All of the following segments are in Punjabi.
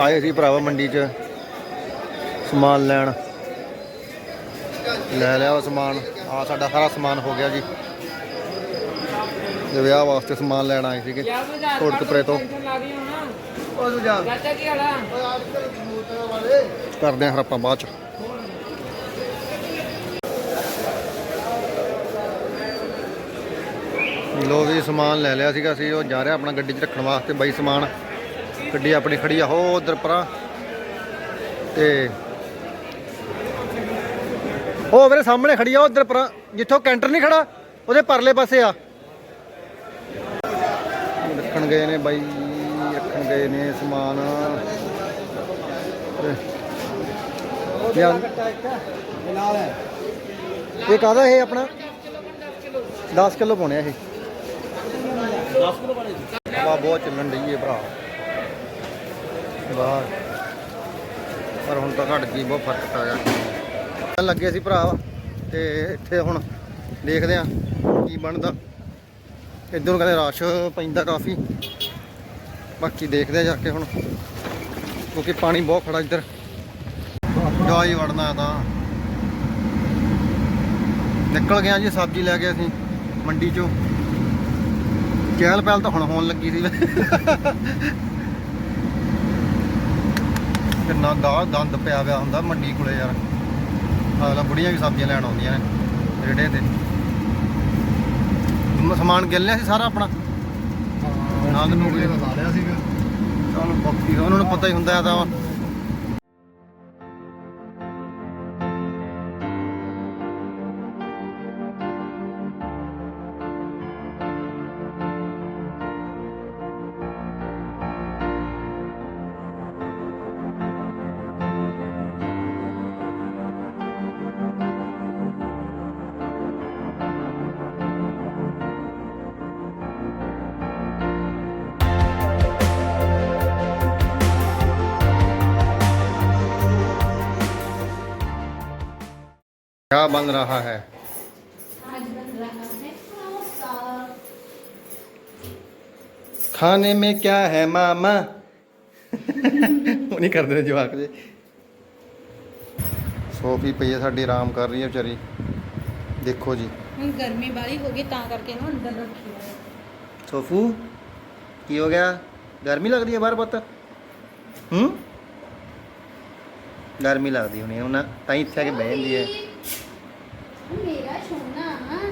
ਆਏ ਸੀ ਭਰਾਵਾ ਮੰਡੀ 'ਚ। ਸਮਾਨ ਲੈਣ। ਲੈ ਲਿਆ ਵਾ ਸਮਾਨ। ਆ ਸਾਡਾ ਸਾਰਾ ਸਮਾਨ ਹੋ ਗਿਆ ਜੀ। ਤੇ ਵਿਆਹ ਵਾਸਤੇ ਸਮਾਨ ਲੈਣ ਆਏ ਸੀਗੇ। ਕੋਟਕਪੁਰੇ ਤੋਂ। ਉਹ ਜਾ ਕਰਦੇ ਹਾਂ ਫਿਰ ਆਪਾਂ ਬਾਅਦ ਚ। ਲੋ ਵੀ ਸਮਾਨ ਲੈ ਲਿਆ ਸੀਗਾ। ਅਸੀਂ ਉਹ ਜਾ ਰਿਹਾ ਆਪਣਾ ਗੱਡੀ 'ਚ ਰੱਖਣ ਵਾਸਤੇ ਬਾਈ ਸਮਾਨ। ਗੱਡੀ ਆਪਣੀ ਖੜੀ ਆ ਹੋ ਉਧਰ ਪਰਾਂ। ਤੇ ਉਹ ਵੀਰੇ ਸਾਹਮਣੇ ਖੜੀ ਆ ਉਧਰ ਪਰਾਂ। ਜਿੱਥੋਂ ਕੈਂਟਰ ਨਹੀਂ ਖੜਾ ਉਹਦੇ ਪਰਲੇ ਪਾਸੇ ਆ। ਰੱਖਣ ਗਏ ਨੇ ਬਾਈ ਰੱਖਣ ਗਏ ਨੇ ਸਮਾਨ। ਇਹ ਕਾਹਦਾ ਇਹ ਆਪਣਾ? 10 ਕਿਲੋ ਪਾਉਣੇ ਇਹ। 10 ਕਿਲੋ ਪਾਣੇ ਹਵਾ ਬਹੁਤ ਚੱਲਣ ਏ ਭਰਾ। ਬਾਹਰ ਪਰ ਹੁਣ ਤਾਂ ਘਟ ਗਈ ਬਹੁਤ ਫ਼ਰਕ ਪੈ ਗਿਆ। ਲੱਗੇ ਸੀ ਭਰਾ, ਤੇ ਇੱਥੇ ਹੁਣ ਦੇਖਦੇ ਆ ਕੀ ਬਣਦਾ। ਇੱਧਰੋਂ ਕਹਿੰਦੇ ਰਸ਼ ਪੈਂਦਾ ਕਾਫੀ। ਬਾਕੀ ਦੇਖਦੇ ਆ ਜਾ ਕੇ ਹੁਣ, ਕਿਉਂਕਿ ਪਾਣੀ ਬਹੁਤ ਖੜਾ ਇੱਧਰ। ਜਾ ਹੀ ਵੜਨਾ ਤਾਂ। ਨਿਕਲ ਗਿਆ ਜੀ, ਸਬਜ਼ੀ ਲੈ ਕੇ ਅਸੀਂ, ਮੰਡੀ ਚੋਂ। ਚਹਿਲ ਪਹਿਲ ਤਾਂ ਹੁਣ ਹੋਣ ਲੱਗੀ ਸੀ। ਕਿੰਨਾ ਗਾਹ ਗੰਦ ਪਿਆ ਪਿਆ ਹੁੰਦਾ ਮੰਡੀ ਕੋਲੇ ਯਾਰ। ਅਗਲਾ ਬੁੜੀਆਂ ਵੀ ਸਬਜ਼ੀਆਂ ਲੈਣ ਆਉਂਦੀਆਂ ਨੇ ਰੇੜੇ ਤੇ। ਸਮਾਨ ਗਿਲ ਲਿਆ ਸੀ ਸਾਰਾ ਆਪਣਾ? ਨਾਲ ਨੂੰ ਲਾ ਲਿਆ ਸੀਗਾ। ਚਲੋ ਬਾਕੀ ਉਹਨਾਂ ਨੂੰ ਪਤਾ ਹੀ ਹੁੰਦਾ ਹੈ ਤਾਂ बन रहा है आज बन रहा है पास्ता खाने में क्या है मामा ਉਹ ਨਹੀਂ ਕਰਦੇ ਨੇ ਜਵਾਕ ਜੇ ਸੋਫੀ ਪਈ ਹੈ ਸਾਡੀ ਆਰਾਮ ਕਰ ਰਹੀ ਹੈ ਵਿਚਾਰੀ ਦੇਖੋ ਜੀ ਹੁਣ ਗਰਮੀ ਬਾਲੀ ਹੋ ਗਈ ਤਾਂ ਕਰਕੇ ਇਹਨੂੰ ਅੰਦਰ ਰੱਖੀ ਹੈ ਸੋਫੂ ਕੀ ਹੋ ਗਿਆ ਗਰਮੀ ਲੱਗਦੀ ਹੈ ਬਾਹਰ ਪੁੱਤ ਹੂੰ ਗਰਮੀ ਲੱਗਦੀ ਹੋਣੀ ਉਹਨਾਂ ਤਾਂ ਹੀ ਇੱਥੇ ਆ ਕੇ ਬਹਿ ਜਾਂਦੀ ਹੈ ਮੇਰਾ ਸੋਨਾ ਹਾਂ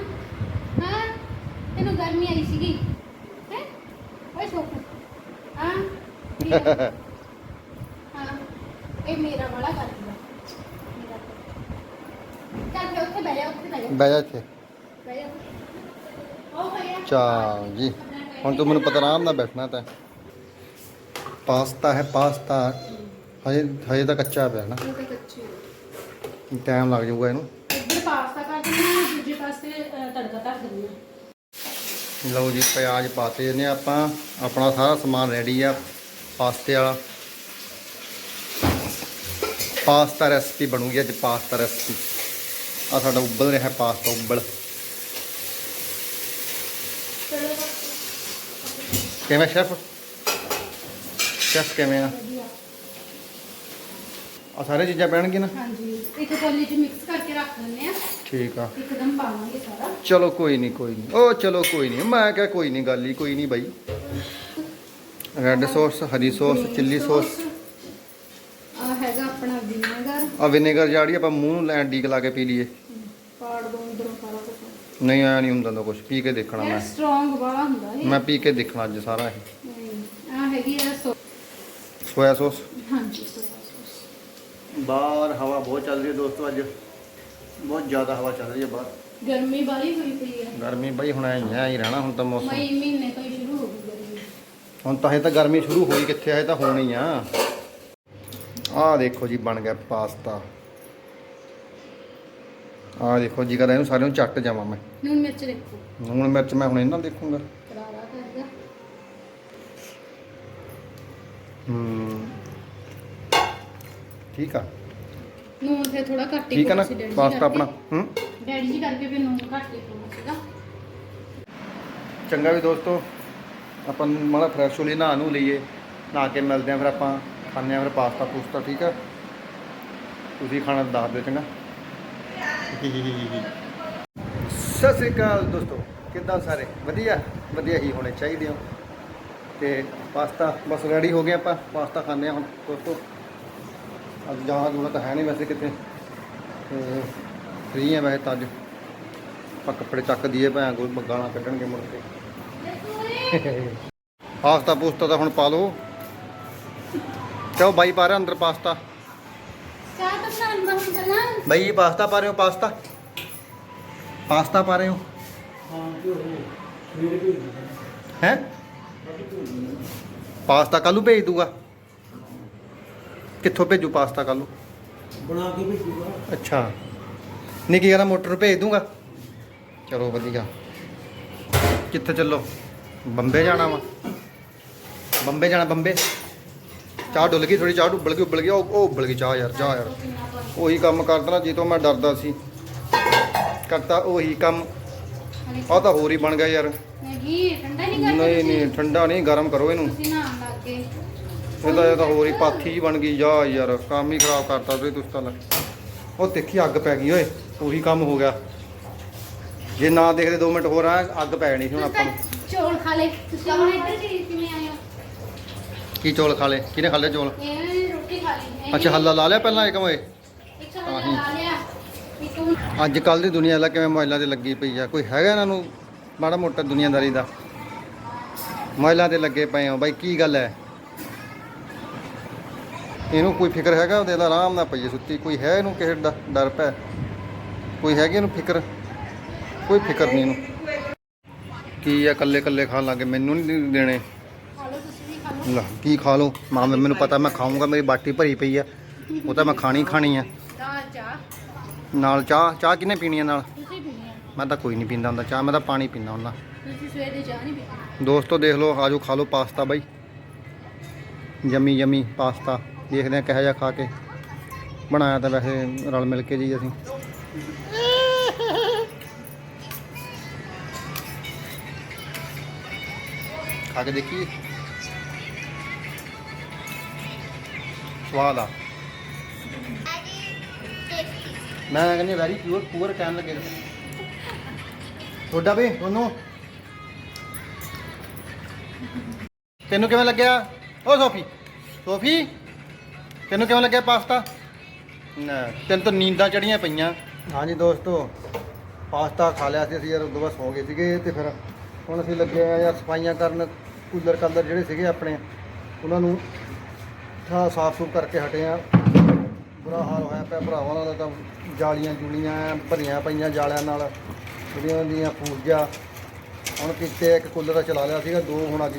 ਤੈਨੂੰ ਗਰਮੀ ਆਈ ਸੀਗੀ। ਹੈ? ਓਏ ਸੋਫੂ। ਹਾਂ ਕੀ ਆ? ਹਾਂ ਇਹ ਮੇਰਾ ਵਾਲਾ ਕਰ ਦਿਆ ਮੇਰਾ। ਚੱਲ ਫਿਰ ਉੱਥੇ ਬਹਿ ਜਾ ਉੱਥੇ ਬਹਿ ਜਾ। ਬਹਿ ਜਾ ਇੱਥੇ। ਬਹਿ ਜਾ। ਉਹ ਭਈਆ ਚਾ ਜੀ। ਹੁਣ ਤੂੰ ਮੈਨੂੰ ਪਤਾ ਆਰਾਮ ਨਾਲ ਬੈਠਣਾ ਤਾਂ। ਪਾਸਤਾ ਹੈ ਪਾਸਤਾ। ਹਜੇ ਹਜੇ ਤਾਂ ਕੱਚਾ ਪਿਆ ਨਾ। ਉਹ ਤਾਂ ਕੱਚੇ ਟਾਈਮ ਲੱਗ ਜਾਊਗਾ ਇਹਨੂੰ। ਇੱਧਰ ਪਾਸਤਾ ਕਰ ਦਿੰਦੀ ਹਾਂ ਦੂਜੇ ਪਾਸੇ ਅ, ਤੜਕਾ ਧਰ ਦਿੰਦੀ ਹਾਂ। ਲਓ ਜੀ ਪਿਆਜ਼ ਪਾਤੇ ਨੇ ਆਪਾਂ। ਆਪਣਾ ਸਾਰਾ ਸਮਾਨ ਰੈਡੀ ਆ ਪਾਸਤੇ ਵਾਲਾ। ਪਾਸਤਾ ਰੈਸਪੀ ਬਣੂਗੀ ਅੱਜ ਪਾਸਤਾ ਰੈਸਪੀ ਆ ਸਾਡਾ ਉਬਲ ਰਿਹਾ ਪਾਸਤਾ ਉਬਲ। ਕਿਵੇਂ ਸ਼ੈਫ? ਸ਼ੈਫ ਕਿਵੇਂ ਆ? ਆ ਸਾਰੇ ਚੀਜ਼ਾਂ ਪੈਣਗੀਆਂ ਨਾ? ਹਾਂਜੀ ਇੱਕ ਕੋਲੀ ਚ ਮਿਕਸ ਕਰਕੇ ਰੱਖ ਲੈਂਦੇ ਆ ਠੀਕ ਆ। ਇੱਕਦਮ ਪਾਵਾਂਗੇ ਸਾਰਾ। ਚਲੋ ਕੋਈ ਨਹੀਂ ਕੋਈ ਨਹੀਂ ਉਹ ਚਲੋ ਕੋਈ ਨਹੀਂ ਮੈਂ ਕਿਹਾ ਕੋਈ ਨਹੀਂ ਗੱਲ ਹੀ ਕੋਈ ਨਹੀਂ ਬਾਈ। ਰੈੱਡ ਸੌਸ ਹਰੀ ਸੌਸ ਚਿੱਲੀ ਸੌਸ ਆ ਹੈਗਾ ਆਪਣਾ ਵਿਨੇਗਰ। ਆ ਵਿਨੇਗਰ ਜਿਹੜੀ ਆਪਾਂ ਮੂੰਹ ਨੂੰ ਲੈਣ ਡੀਕ ਲਾ ਕੇ ਪੀ ਲਈਏ। ਪਾੜ ਦੋ ਅੰਦਰੋਂ ਸਾਰਾ ਕੁਝ ਨਹੀਂ ਆਇਆ ਨਹੀਂ ਹੁੰਦਾ ਤਾਂ ਕੁਝ ਪੀ ਕੇ ਦੇਖਣਾ ਮੈਂ। ਸਟਰੋਂਗ ਵਾਲਾ ਹੁੰਦਾ ਇਹ। ਮੈਂ ਪੀ ਕੇ ਦੇਖਣਾ ਅੱਜ ਸਾਰਾ ਇਹ। ਆ ਹੈਗੀ ਆ ਸੋਇਆ ਸੌਸ। ਹਾਂਜੀ ਸੋਇਆ ਸੌਸ। ਬਾਹਰ ਹਵਾ ਬਹੁਤ ਚੱਲ ਰਹੀ ਹੈ ਦੋਸਤੋ ਅੱਜ। ਬਹੁਤ ਜ਼ਿਆਦਾ ਹਵਾ ਚੱਲ ਰਹੀ ਹੈ ਬਾਹਰ। ਗਰਮੀ ਵਾਲੀ ਹੋਈ ਪਈ ਹੈ। ਗਰਮੀ ਬਾਈ ਹੁਣ ਐਂ ਹੀ ਰਹਿਣਾ ਹੁਣ ਤਾਂ ਮੌਸਮ ਮਈ ਮਹੀਨੇ ਤੋਂ ਹੀ ਸ਼ੁਰੂ ਹੋ ਗਈ ਗਰਮੀ। ਹੁਣ ਤਾਂ ਹਜੇ ਤਾਂ ਗਰਮੀ ਸ਼ੁਰੂ ਹੋਈ ਕਿੱਥੇ ਹੈ ਤਾਂ ਹੋਣੀ ਆ। ਆਹ ਦੇਖੋ ਜੀ ਬਣ ਗਿਆ ਪਾਸਤਾ। ਆਹ ਦੇਖੋ ਜੀ ਕਰ ਇਹਨੂੰ ਸਾਰਿਆਂ ਨੂੰ ਚੱਟ ਜਾਵਾਂ ਮੈਂ। ਨੂਨ ਮਿਰਚ ਦੇਖੋ। ਲੂਣ ਮਿਰਚ ਮੈਂ ਹੁਣ ਇਹਨਾਂ ਦੇਖੂੰਗਾ। ਕਰਾਰਾ ਕਰਦਾ। ਹੂੰ। ਠੀਕ ਆ। ਨੂਨ ਤੇ ਥੋੜਾ ਘੱਟ ਹੀ ਠੀਕ ਆ ਨਾ? ਪਾਉਣਾ ਸੀ ਡੈਡੀ ਜੀ ਪਾਸਤਾ ਆਪਣਾ। ਕਰਕੇ। ਹੂੰ? ਡੈਡੀ ਜੀ ਕਰਕੇ ਫਿਰ ਨੂਨ ਘੱਟ ਹੀ ਪਾਉਣਾ ਸੀਗਾ। ਚੰਗਾ ਵੀ ਦੋਸਤੋ ਆਪਾਂ ਮਾੜਾ ਫਰੈਸ਼ ਹੋ ਲਈ ਨਹਾ ਨੂੰ ਲਈਏ। ਨਹਾ ਕੇ ਮਿਲਦੇ ਆਂ ਫਿਰ ਆਪਾਂ ਖਾਂਦੇ ਆ ਫਿਰ ਪਾਸਤਾ ਪੂਸਤਾ ਠੀਕ ਆ ਤੁਸੀਂ ਖਾਣਾ ਦੱਸ ਦਿਓ ਚੰਗਾ? ਸਤਿ ਸ੍ਰੀ ਅਕਾਲ ਦੋਸਤੋ ਕਿੱਦਾਂ ਸਾਰੇ? ਵਧੀਆ? ਵਧੀਆ ਹੀ ਹੋਣੇ ਚਾਹੀਦੇ ਹੋ ਤੇ ਪਾਸਤਾ ਬਸ ਰੈਡੀ ਹੋ ਗਏ ਆਪਾਂ ਪਾਸਤਾ ਖਾਂਦੇ ਆ ਹੁਣ ਦੋਸਤੋ। ਅੱਜ ਜਾਣਾ ਜੂਣਾ ਤਾਂ ਹੈ ਨਹੀਂ ਵੈਸੇ ਕਿਤੇ। ਫ੍ਰੀ ਆ ਵੈਸੇ ਤਾਂ ਅੱਜ। ਆਪਾਂ ਕੱਪੜੇ ਚੱਕ ਦਈਏ ਭੈਣ ਕੋਈ ਗਾਲਾਂ ਕੱਢਣਗੇ ਮੁੜ ਕੇ। ਪਾਸਤਾ ਪੂਸਤਾ ਤਾਂ ਹੁਣ ਪਾ ਲਓ। ਕਿਉਂ ਬਾਈ ਪਾ ਰਿਹਾ ਅੰਦਰ ਪਾਸਤਾ? ਚੱਲਾਂ। ਬਾਈ ਇਹ ਪਾਸਤਾ ਪਾ ਰਹੇ ਹੋ ਪਾਸਤਾ? ਪਾਸਤਾ ਪਾ ਰਹੇ ਹੋ? ਹੈ? ਪਾਸਤਾ ਕੱਲੂ ਭੇਜ ਦੂਗਾ। ਕਿੱਥੋਂ ਭੇਜੂ ਪਾਸਤਾ ਕੱਲੂ ਬਣਾ ਕੇ ਭੇਜੂਗਾ। ਅੱਛਾ। ਨਹੀਂ ਕੀ ਕਹਿੰਦਾ ਮੋਟਰ ਭੇਜ ਦੂੰਗਾ। ਚਲੋ ਵਧੀਆ। ਕਿੱਥੇ ਚੱਲੋ? ਬੰਬੇ ਜਾਣਾ ਵਾ। ਬੰਬੇ ਜਾਣਾ ਬੰਬੇ। ਚਾਹ ਡੁੱਲ ਗਈ ਥੋੜੀ ਚਾਹ ਡੁੱਬਲ ਗਈ ਉੱਬਲ ਗਈ। ਉਹ ਉੱਬਲ ਗਈ ਚਾਹ ਯਾਰ ਜਾ ਯਾਰ। ਉਹੀ ਕੰਮ ਕਰਦਾ ਨਾ ਜਿੱਤੋਂ ਮੈਂ ਡਰਦਾ ਸੀ। ਕਰਤਾ ਉਹੀ ਕੰਮ। ਆ ਤਾਂ ਹੋਰ ਹੀ ਬਣ ਗਿਆ ਯਾਰ। ਨਹੀਂ ਠੰਡਾ ਨਹੀਂ ਕਰਦਾ ਨਹੀਂ ਨਹੀਂ ਠੰਡਾ ਨਹੀਂ ਗਰਮ ਕਰੋ ਇਹਨੂੰ। ਤੁਸੀਂ ਨਹਾਉਣ ਲੱਗ ਗਏ। ਇਹਦਾ ਇਹ ਤਾਂ ਹੋਰ ਹੀ ਪਾਥੀ ਜੀ ਬਣ ਗਈ। ਜਾ ਯਾਰ ਕੰਮ ਹੀ ਖਰਾਬ ਕਰਤਾ ਤੁਸੀਂ ਤੁਸੀਂ ਤਾਂ ਲੈ। ਉਹ ਦੇਖੀ ਅੱਗ ਪੈ ਗਈ ਓਏ ਉਹੀ ਕੰਮ ਹੋ ਗਿਆ। ਜੇ ਨਾ ਦੇਖਦੇ 2 ਮਿੰਟ ਹੋਰ ਆ ਅੱਗ ਪੈ ਜਾਣੀ ਸੀ ਹੁਣ ਆਪਾਂ ਨੂੰ। ਚੌਲ ਖਾ ਲੈ। ਤੁਸੀਂ ਹੁਣ ਇੱਧਰ ਕਿਵੇਂ ਆਏ ਹੋ? ਕੀ ਚੌਲ ਖਾ ਲਏ? ਕਿਹਨੇ ਖਾ ਲਏ ਚੌਲ? ਇਹ ਰੋਟੀ ਖਾ ਲਈ। ਅੱਛਾ ਹੱਲਾ ਲਾ ਲਿਆ ਪਹਿਲਾਂ ਇੱਕ ਓਏ? ਇੱਕ ਹੱਲਾ ਲਾ ਲਿਆ। ਅੱਜ ਕੱਲ ਦੀ ਦੁਨੀਆ ਲੈ ਕਿਵੇਂ ਮੋਬਾਈਲਾਂ ਤੇ ਲੱਗੀ ਪਈ ਆ? ਕੋਈ ਹੈਗਾ ਇਹਨਾਂ ਨੂੰ? ਮਾੜਾ ਮੋਟਾ ਦੁਨੀਆਦਾਰੀ ਦਾ। ਮੋਬਾਈਲਾਂ ਤੇ ਲੱਗੇ ਪਏ ਆ। ਬਾਈ ਕੀ ਗੱਲ ਹੈ? ਇਹਨੂੰ ਕੋਈ ਫਿਕਰ ਹੈਗਾ ਉਹਦੇ ਦਾ ਆਰਾਮ ਨਾਲ ਪਈਏ ਸੁੱਤੀ, ਕੋਈ ਹੈ ਇਹਨੂੰ ਕਿਸੇ ਦਾ ਡਰ ਪੈ? ਕੋਈ ਹੈਗੀ ਇਹਨੂੰ ਫਿਕਰ? ਕੋਈ ਫਿਕਰ ਨਹੀਂ ਇਹਨੂੰ। ਕੀ ਆ ਕੱਲੇ ਕੱਲੇ ਖਾਣ ਲੱਗੇ ਮੈਨੂੰ ਨਹੀਂ ਦੇਣੇ। ਖਾ ਕੀ ਖਾ ਲਓ? ਮਾਂ, ਮੈਨੂੰ ਪਤਾ ਮੈਂ ਖਾਊਂਗਾ, ਮੇਰੀ ਬਾਟੀ ਭਰੀ ਪਈ ਆ। ਉਹ ਤਾਂ ਮੈਂ ਖਾਣੀ ਖਾਣੀ ਆ। ਨਾਲ ਚਾਹ ਚਾਹ ਕਿਨੇ ਪੀਣੀ ਆ ਨਾਲ? ਮੈਂ ਤਾਂ ਕੋਈ ਨਹੀਂ ਪੀਂਦਾ ਹੁੰਦਾ, ਚਾਹ ਮੈਂ ਤਾਂ ਪਾਣੀ ਪੀਂਦਾ ਹੁੰਦਾ। ਦੋਸਤੋ ਦੇਖ ਲਓ, ਆਜੋ ਖਾ ਲਓ ਪਾਸਤਾ ਬਾਈ। Yummy yummy pasta. ਦੇਖਦੇ ਆ ਕਿਹੋ ਜਿਹਾ ਖਾ ਕੇ ਬਣਾਇਆ ਤਾਂ ਵੈਸੇ ਰਲ ਮਿਲ ਕੇ ਜੀ ਅਸੀਂ। ਖਾ ਕੇ ਦੇਖੀਏ। ਸਵਾਦ ਆ। ਮੈਂ ਕਹਿੰਦੀ ਵੈਰੀ ਪਿਓਰ ਪੂਰ ਕਹਿਣ ਲੱਗੇ ਤੁਹਾਡਾ ਵੀ ਉਹਨੂੰ ਤੈਨੂੰ ਕਿਵੇਂ ਲੱਗਿਆ? ਓ ਸੋਫੀ ਸੋਫੀ? ਤੈਨੂੰ ਕਿਵੇਂ ਲੱਗਿਆ ਪਾਸਤਾ? ਨਾ। ਤੈਨੂੰ ਤਾਂ ਨੀਂਦਾਂ ਚੜੀਆਂ ਪਈਆਂ। ਹਾਂਜੀ ਦੋਸਤੋ ਪਾਸਤਾ ਖਾ ਲਿਆ ਸੀ ਅਸੀਂ ਯਾਰ ਉਦੋਂ ਬਾਅਦ ਸੌ ਗਏ ਸੀਗੇ ਤੇ ਫਿਰ ਹੁਣ ਅਸੀਂ ਲੱਗੇ ਆ ਯਾਰ ਸਫਾਈਆਂ ਕਰਨ ਕੂਲਰ ਕਾਲਰ ਜਿਹੜੇ ਸੀਗੇ ਆਪਣੇ ਉਹਨਾਂ ਨੂੰ ਥਾਂ ਸਾਫ਼ ਸੂਫ ਕਰਕੇ ਹਟੇ ਆ ਬੁਰਾ ਹਾਲ ਹੋਇਆ ਪਿਆ ਭਰਾਵਾਂ ਦਾ ਤਾਂ ਜਾਲੀਆਂ ਜੁਲੀਆਂ ਭਰੀਆਂ ਪਈਆਂ ਜਾਲਿਆਂ ਨਾਲ ਜਿਹੜੀਆਂ ਦੀਆਂ ਫੂਜਾ। ਹੁਣ ਕਿਤੇ ਇੱਕ ਕੂਲਰ ਦਾ ਚਲਾ ਲਿਆ ਸੀਗਾ ਦੋ ਹੁਣ ਅੱਜ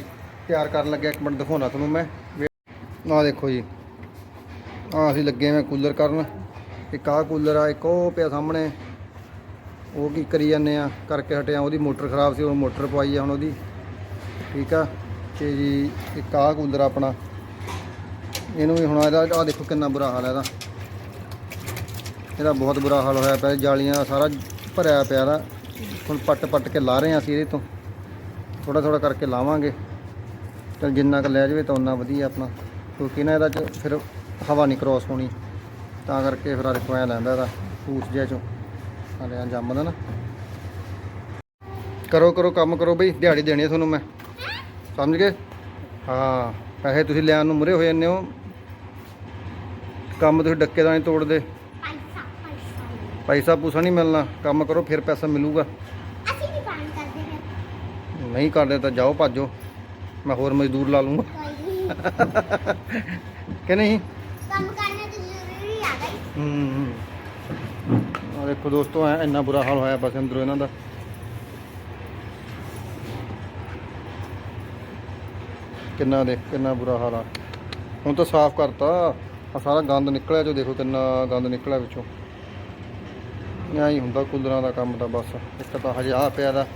ਤਿਆਰ ਕਰਨ ਲੱਗਿਆ ਇੱਕ ਮਿੰਟ ਦਿਖਾਉਣਾ ਤੁਹਾਨੂੰ ਮੈਂ। ਆਹ ਦੇਖੋ ਜੀ। ਆਹ ਅਸੀਂ ਲੱਗੇ ਹਾਂ ਕੂਲਰ ਕਰਨ। ਇੱਕ ਆਹ ਕੂਲਰ ਆ, ਇੱਕ ਉਹ ਪਿਆ ਸਾਹਮਣੇ। ਉਹ ਕੀ ਕਰੀ ਜਾਂਦੇ ਆ, ਕਰਕੇ ਹਟਿਆ ਉਹਦੀ ਮੋਟਰ ਖਰਾਬ ਸੀ, ਉਹ ਮੋਟਰ ਪਵਾਈ ਆ ਹੁਣ ਉਹਦੀ। ਠੀਕ ਆ? ਤੇ ਜੀ, ਇੱਕ ਆਹ ਕੂਲਰ ਆਪਣਾ। ਇਹਨੂੰ ਵੀ ਹੁਣ ਇਹਦਾ, ਆਹ ਦੇਖੋ ਕਿੰਨਾ ਬੁਰਾ ਹਾਲ ਹੈ ਇਹਦਾ। ਇਹਦਾ ਬਹੁਤ ਬੁਰਾ ਹਾਲ ਹੋਇਆ ਪਿਆ, ਜਾਲੀਆਂ ਸਾਰਾ ਭਰਿਆ ਪਿਆ ਦਾ ਹੁਣ ਪੱਟ ਪੱਟ ਕੇ ਲਾ ਰਹੇ ਹਾਂ ਅਸੀਂ ਇਹਦੇ ਤੋਂ। ਥੋੜਾ ਥੋੜਾ ਕਰਕੇ ਲਾਵਾਂਗੇ। ਚਲ ਜਿੰਨਾ ਕੁ ਲੈ ਜਾਵੇ ਤਾਂ ਉਨਾ ਵਧੀਆ ਆਪਣਾ। ਕਿਉਂਕਿ ਨਾ ਇਹਦਾ ਚ ਫਿਰ ਹਵਾ ਨਹੀਂ ਕ੍ਰੋਸ ਹੋਣੀ। ਤਾਂ ਕਰਕੇ ਫਿਰ ਆ ਦੇਖੋ ਐ ਲੈਂਦਾ ਇਹਦਾ ਫੂਸ ਜਿਹਾ ਚੋਂ। ਹਲਿਆਂ ਜੰਮਦਾ ਨਾ। ਕਰੋ ਕਰੋ ਕੰਮ ਕਰੋ ਬਈ ਦਿਹਾੜੀ ਦੇਣੀ ਤੁਹਾਨੂੰ ਮੈਂ। ਸਮਝ ਗਏ? ਹਾਂ ਪੈਸੇ ਤੁਸੀਂ ਲੈਣ ਨੂੰ ਮੁਰੇ ਹੋ ਜਾਂਦੇ ਹੋ। ਕੰਮ ਤੁਸੀਂ ਡੱਕੇ ਦਾ ਨਹੀਂ ਤੋੜਦੇ। ਪੈਸਾ ਪੈਸਾ ਪੈਸਾ ਪੂਸਾ ਨਹੀਂ ਮਿਲਣਾ। ਕੰਮ ਕਰੋ ਫਿਰ ਪੈਸਾ ਮਿਲੂਗਾ। ਅਸੀਂ ਵੀ ਕੰਮ ਕਰਦੇ ਹਾਂ ਨਹੀਂ ਕਰਦੇ ਤਾਂ ਜਾਓ ਭਾਜੋ। ਮੈਂ ਹੋਰ ਮਜ਼ਦੂਰ ਲਾ ਲੂੰਗਾ। ਕਿ ਨਹੀਂ? ਕੰਮ ਕਰਨਾ ਤਾਂ ਜ਼ਰੂਰੀ ਆ ਗਈ ਹੂੰ ਆ ਦੇਖੋ ਦੋਸਤੋ, ਐ ਇੰਨਾ ਬੁਰਾ ਹਾਲ ਹੋਇਆ ਬਸ ਅੰਦਰੋਂ ਇਹਨਾਂ ਦਾ। ਕਿੰਨਾ ਦੇਖ, ਕਿੰਨਾ ਬੁਰਾ ਹਾਲ ਆ। ਹੁਣ ਤਾਂ ਸਾਫ਼ ਕਰਤਾ। ਆ ਸਾਰਾ ਗੰਦ ਨਿਕਲਿਆ ਜੋ ਦੇਖੋ ਕਿੰਨਾ ਗੰਦ ਨਿਕਲਿਆ ਵਿੱਚੋਂ। ਐਂ ਹੀ ਹੁੰਦਾ ਕੂਲਰਾਂ ਦਾ ਕੰਮ ਤਾਂ ਬਸ। ਇੱਕ ਤਾਂ ਹਜੇ ਆ ਪਿਆ ਦਾ।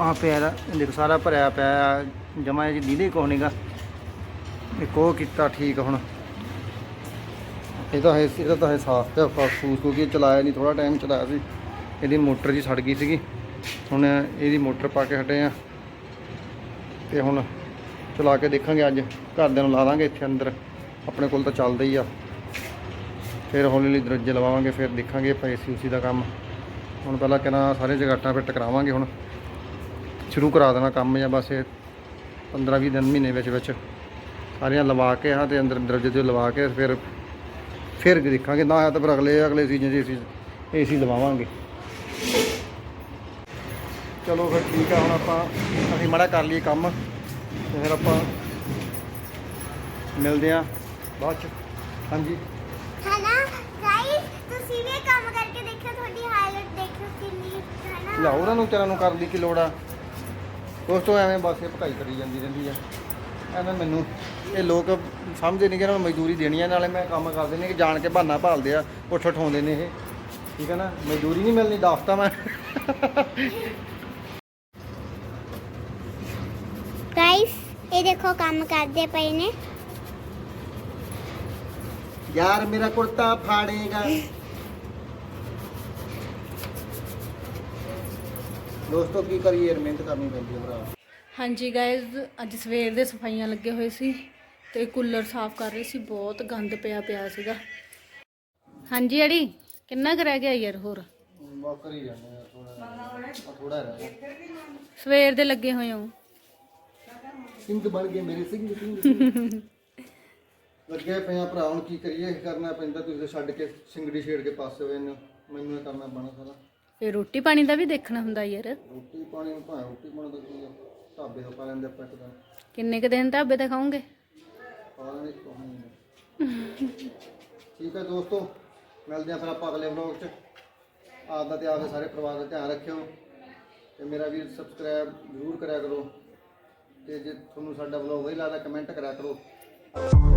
ਆ ਪਿਆ ਦਾ। ਦੇਖੋ ਸਾਰਾ ਭਰਿਆ ਪਿਆ ਜਮਾ ਜੀ ਦੀਦੇ ਕੋਹ ਨਹੀਂਗਾ ਇੱਕ ਉਹ ਕੀਤਾ ਠੀਕ ਹੁਣ। ਇਹ ਤਾਂ ਹੈ, ਇਹਦਾ ਤਾਂ ਹੈ ਸਾਫ਼ ਤੇ ਫੂਸ ਕਿਉਂਕਿ ਇਹ ਚਲਾਇਆ ਨਹੀਂ ਥੋੜਾ ਟਾਈਮ ਚਲਾਇਆ ਸੀ। ਇਹਦੀ ਮੋਟਰ ਜੀ ਸੜ ਗਈ ਸੀਗੀ। ਹੁਣ ਇਹਦੀ ਮੋਟਰ ਪਾ ਕੇ ਹਟੇ ਆ। ਤੇ ਹੁਣ ਚਲਾ ਕੇ ਦੇਖਾਂਗੇ ਅੱਜ। ਘਰਦਿਆਂ ਨੂੰ ਲਾ ਦਾਂਗੇ ਇੱਥੇ ਅੰਦਰ। ਆਪਣੇ ਕੋਲ ਤਾਂ ਚੱਲਦਾ ਹੀ ਆ। ਫਿਰ ਹੌਲੀ ਹੌਲੀ ਦਰਵਾਜ਼ੇ ਲਵਾਵਾਂਗੇ, ਫਿਰ ਦੇਖਾਂਗੇ ਆਪਾਂ ਏਸੀ ਉਸੀ ਦਾ ਕੰਮ। ਹੁਣ ਪਹਿਲਾਂ ਕਿਹਨਾਂ ਸਾਰੇ ਜਗਾਟਾਂ ਫਿਰ ਟਕਰਾਵਾਂਗੇ ਹੁਣ। ਸ਼ੁਰੂ ਕਰਾ ਦੇਣਾ ਕੰਮ ਜਾਂ ਬਸ ਇਹ 15 20 ਦਿਨ ਮਹੀਨੇ ਵਿੱਚ ਵਿੱਚ। ਸਾਰੀਆਂ ਲਵਾ ਕੇ ਹਾਂ ਤੇ ਅੰਦਰ ਦਰਵਾਜ਼ੇ ਤੇ ਲਵਾ ਕੇ ਫਿਰ ਫਿਰ ਦੇਖਾਂਗੇ ਨਾ ਹੈ ਤਾਂ ਫਿਰ ਅਗਲੇ ਅਗਲੇ ਸੀਜ਼ਨ 'ਚ ਏਸੀ ਏਸੀ ਲਵਾਵਾਂਗੇ। ਚਲੋ ਫਿਰ ਠੀਕ ਆ ਹੁਣ ਆਪਾਂ ਅਸੀਂ ਮਾੜਾ ਕਰ ਲਈਏ ਕੰਮ ਤੇ ਫਿਰ ਆਪਾਂ ਮਿਲਦੇ ਆ ਬਾਅਦ ਚ। ਹਾਂਜੀ। ਹਨਾ ਗਾਇਸ ਤੁਸੀਂ ਵੀ ਕੰਮ ਕਰਕੇ ਦੇਖੋ ਤੁਹਾਡੀ ਹਾਲਤ ਦੇਖੋ ਕਿੰਨੀ ਹਨਾ। ਲਿਆਓ ਉਹਨਾਂ ਨੂੰ ਤੇਰਾ ਨੂੰ ਕਰਨ ਦੀ ਕੀ ਲੋੜ ਆ। ਦੋਸਤੋ ਐਵੇਂ ਬਸ ਇਹ ਭਕਾਈ ਕਰੀ ਜਾਂਦੀ ਰਹਿੰਦੀ ਆ। ਐਵੇਂ ਮੈਨੂੰ ਇਹ ਲੋਕ ਸਮਝਦੇ ਨਹੀਂ ਕਿ ਇਹਨਾਂ ਨੂੰ ਮਜ਼ਦੂਰੀ ਦੇਣੀ ਆ ਨਾਲੇ ਮੈਂ ਕੰਮ ਕਰਦੇ ਨੇ ਕਿ ਜਾਣ ਕੇ ਬਹਾਨਾ ਭਾਲਦੇ ਆ ਉੱਠ ਉਠਾਉਂਦੇ ਨੇ ਇਹ। ਠੀਕ ਹੈ ਨਾ? ਮਜ਼ਦੂਰੀ ਨਹੀਂ ਮਿਲਣੀ ਦੱਸਤਾ ਮੈਂ। ਗਾਇਸ ਇਹ ਦੇਖੋ ਕੰਮ ਕਰਦੇ ਪਏ ਨੇ। ਯਾਰ ਮੇਰਾ ਕੁੜਤਾ ਫਾੜੇਗਾ। ਦੋਸਤੋ ਕੀ ਕਰੀਏ? ਯਾਰ, ਮਿਹਨਤ ਕਰਨੀ ਪੈਂਦੀ ਹੈ ਭਰਾ। ਹਾਂਜੀ ਗਾਇਜ਼ ਅੱਜ ਸਵੇਰ ਦੇ ਸਫਾਈਆਂ ਲੱਗੇ ਹੋਏ ਸੀ ਤੇ ਕੂਲਰ ਸਾਫ਼ ਕਰ ਰਹੇ ਸੀ ਬਹੁਤ ਗੰਦ ਪਿਆ ਪਿਆ ਸੀਗਾ। ਹਾਂਜੀ ਅੜੀ ਕਿੰਨਾ ਕੁ ਰਹਿ ਗਿਆ ਯਾਰ ਹੋਰ? ਬਸ ਕਰੀ ਜਾਂਦੇ ਆ ਥੋੜਾ ਥੋੜਾ ਰਹਿ ਗਿਆ। ਸਵੇਰ ਦੇ ਲੱਗੇ ਹੋਏ ਹੋ। ਸਿੰਘ ਬਣ ਗਏ ਮੇਰੇ ਸਿੰਘ ਸਿੰਘ ਲੱਗੇ ਪਿਆ ਭਰਾ ਹੁਣ ਕੀ ਕਰੀਏ ਕਰਨਾ ਪੈਂਦਾ ਤੁਸੀਂ ਛੱਡ ਕੇ ਸਿੰਗੜੀ ਛੇੜ ਕੇ ਪਾਸੇ ਹੋਏ ਨੇ। ਮੈਨੂੰ ਇਹ ਕਰਨਾ ਪੈਣਾ ਸਾਰਾ। ਫੇ ਰੋਟੀ ਪਾਣੀ ਦਾ ਵੀ ਦੇਖਣਾ ਹੁੰਦਾ ਯਾਰ। ਰੋਟੀ ਪਾਣੀ ਨੂੰ ਭਾਵੇਂ ਰੋਟੀ ਪਾਣੀ ਦਾ ਕੀ ਆ। ਢਾਬੇ ਤੋਂ ਖਾ ਲੈਂਦੇ ਆਪਾਂ ਇੱਕ ਦਿਨ ਕਿੰਨੇ ਕੁ ਦਿਨ ਢਾਬੇ ਤੇ ਖਾਓਗੇ ਖਾ ਲੈਂਦੇ ਕੁਛ ਨਹੀਂ ਠੀਕ ਹੈ ਦੋਸਤੋ ਮਿਲਦੇ ਆ ਫਿਰ ਆਪਾਂ ਅਗਲੇ ਵਲੌਗ 'ਚ ਆਪ ਦਾ ਤੇ ਆਪਦੇ ਸਾਰੇ ਪਰਿਵਾਰ ਦਾ ਧਿਆਨ ਰੱਖਿਓ ਤੇ ਮੇਰਾ ਵੀ ਸਬਸਕ੍ਰਾਈਬ ਜ਼ਰੂਰ ਕਰਿਆ ਕਰੋ ਤੇ ਜੇ ਤੁਹਾਨੂੰ ਸਾਡਾ ਵਲੌਗ ਵਧੀਆ ਲੱਗਦਾ ਕਮੈਂਟ ਕਰਿਆ ਕਰੋ